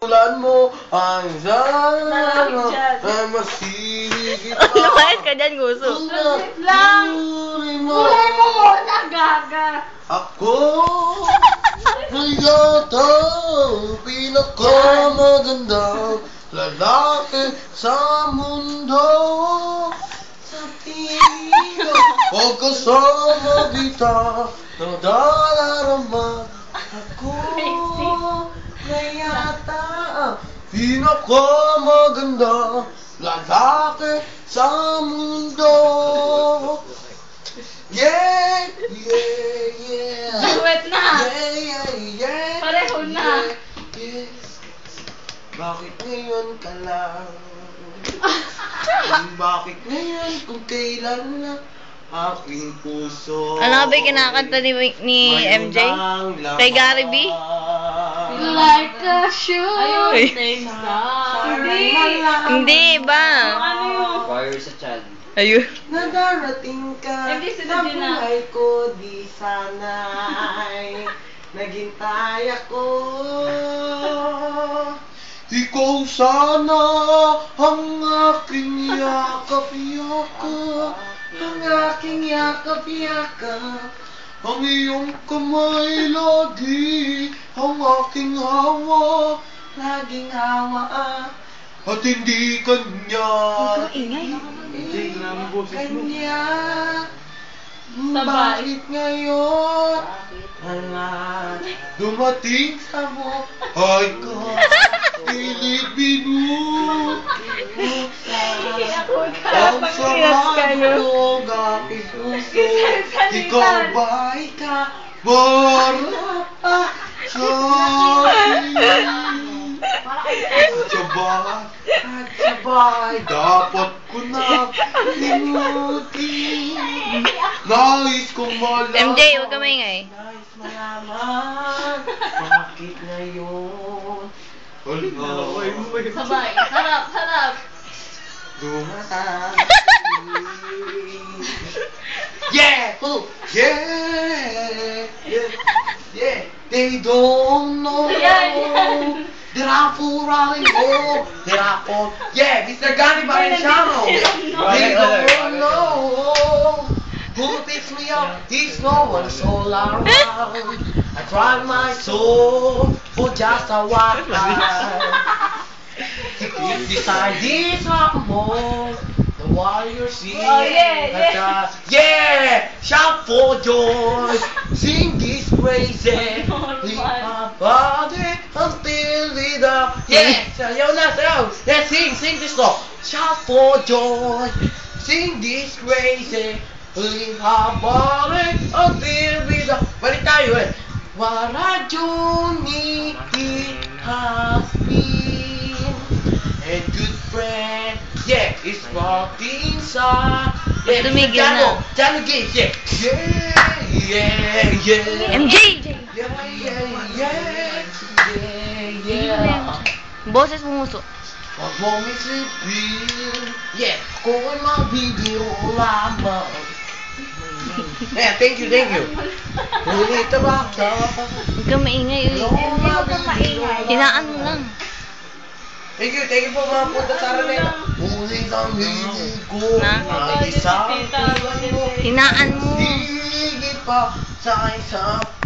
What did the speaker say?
Ulan mo ang sana ay masigit Lumayas ka dyan, gusto. Saglit lang. mo. Kulay mo muna, gaga. Ako ay yata ang pinakamagandang lalaki sa mundo. Sa tingin ko, kasama kita, nadadarama ako. Na yata ang pinakamagandang lalaki sa mundo. Yeah, yeah, yeah. Duet na. Yeah, yeah, yeah. Pareho na. Yeah, yeah. Bakit ngayon ka lang? Bakit ngayon kung kailan na aking puso? Ano ba kinakanta ni, ni MJ? Kay Gary B? Like a shoe. Ay. Ayun, Hindi. Hindi ba? Ano yun? Fire sa chan. Ayun. Na darating ka sunod sa buhay ko di sana'y naghintay ako. Ikaw sana ang aking yakap-yakap, ang aking yakap-yakap. Ang iyong kamay lagi, ang aking hawak, laging hawak. At hindi kanya, Ingay. kanya. Sabay. Bakit ngayon? Wala dumating sa buhay ko. Pilipino. Ang sarap ng aking puso. Ikaw ba ikaw? Para sa sabay, at sabay, dapat ko na limutin. Nais kong malaman. MJ, huwag ka maingay. Nais malaman, bakit ngayon? Sabay. Sarap, sarap. Dumatang. Yeah! Oh! Yeah! Yeah! Yeah! They don't know Yan, yan. that I'm for running oh, that I'm for yeah, Mr. Gani Valenciano. They don't know who picks me up. He's no one so around. I tried my soul for just a while. If decided some more, the warrior sing. Oh, yeah, yeah. Yeah, shout for joy, sing this crazy. Leave my. my body until it up. Yeah, sayaw na, sayaw. Yeah, sing, sing this song. Shout for joy, sing this crazy. Leave my body until it up. Balik tayo eh. What a journey it has been. And good friend, yeah, it's rocking inside. Yeah, Tumigil Jano, na. Jano Gates, yeah. Yeah, yeah, yeah. MJ! Yeah, yeah, yeah. Yeah, yeah. Boses pumuso. Pag mo misipin, yeah, kung ay mabibiro lamang. Yeah, thank you, thank you. Ulit ba ka? Huwag ka maingay. uy. Hinaan mo lang. Thank you, thank you po mga punta sa Araneta. Ulit ang hilig ko. Na? Puso. Hinaan mo. Higit pa sa isang